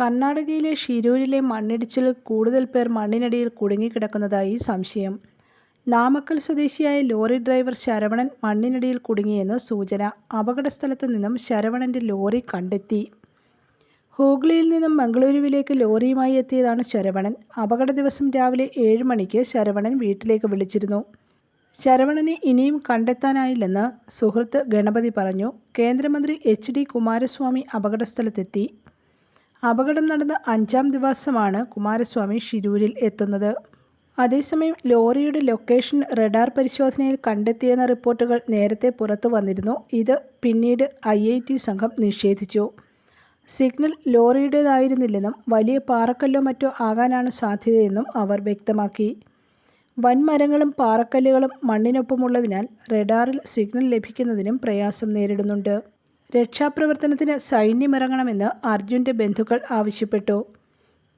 കർണാടകയിലെ ഷിരൂരിലെ മണ്ണിടിച്ചിൽ കൂടുതൽ പേർ മണ്ണിനടിയിൽ കുടുങ്ങിക്കിടക്കുന്നതായി സംശയം. നാമക്കൽ സ്വദേശിയായ ലോറി ഡ്രൈവർ ശരവണൻ മണ്ണിനടിയിൽ കുടുങ്ങിയെന്ന് സൂചന. അപകടസ്ഥലത്ത് നിന്നും ശരവണന്റെ ലോറി കണ്ടെത്തി. ഹൂഗ്ലിയിൽ നിന്നും മംഗളൂരുവിലേക്ക് ലോറിയുമായി എത്തിയതാണ് ശരവണൻ. അപകട ദിവസം രാവിലെ ഏഴ് മണിക്ക് ശരവണൻ വീട്ടിലേക്ക് വിളിച്ചിരുന്നു. ശരവണനെ ഇനിയും കണ്ടെത്താനായില്ലെന്ന് സുഹൃത്ത് ഗണപതി പറഞ്ഞു. കേന്ദ്രമന്ത്രി എച്ച്. ഡി. കുമാരസ്വാമി അപകടസ്ഥലത്തെത്തി. അപകടം നടന്ന അഞ്ചാം ദിവസമാണ് കുമാരസ്വാമി ഷിരൂരിൽ എത്തുന്നത്. അതേസമയം ലോറിയുടെ ലൊക്കേഷൻ റഡാർ പരിശോധനയിൽ കണ്ടെത്തിയെന്ന റിപ്പോർട്ടുകൾ നേരത്തെ പുറത്തു വന്നിരുന്നു. ഇത് പിന്നീട് ഐ. ഐ. ടി. സംഘം നിഷേധിച്ചു. സിഗ്നൽ ലോറിയുടേതായിരുന്നില്ലെന്നും വലിയ പാറക്കല്ലോ മറ്റോ ആകാനാണ് സാധ്യതയെന്നും അവർ വ്യക്തമാക്കി. വൻമരങ്ങളും പാറക്കല്ലുകളും മണ്ണിനൊപ്പമുള്ളതിനാൽ റഡാറിൽ സിഗ്നൽ ലഭിക്കുന്നതിനും പ്രയാസം നേരിടുന്നുണ്ട്. രക്ഷാപ്രവർത്തനത്തിന് സൈന്യമിറങ്ങണമെന്ന് അർജുന്റെ ബന്ധുക്കൾ ആവശ്യപ്പെട്ടു.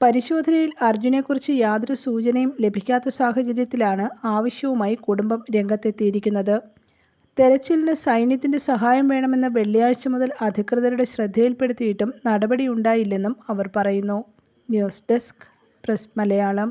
പരിശോധനയിൽ അർജുനെക്കുറിച്ച് യാതൊരു സൂചനയും ലഭിക്കാത്ത സാഹചര്യത്തിലാണ് ആവശ്യവുമായി കുടുംബം രംഗത്തെത്തിയിരിക്കുന്നത്. തെരച്ചിലിന് സൈന്യത്തിന്റെ സഹായം വേണമെന്ന് വെള്ളിയാഴ്ച മുതൽ അധികൃതരുടെ ശ്രദ്ധയിൽപ്പെടുത്തിയിട്ടും നടപടിയുണ്ടായില്ലെന്നും അവർ പറയുന്നു. News desk press Malayalam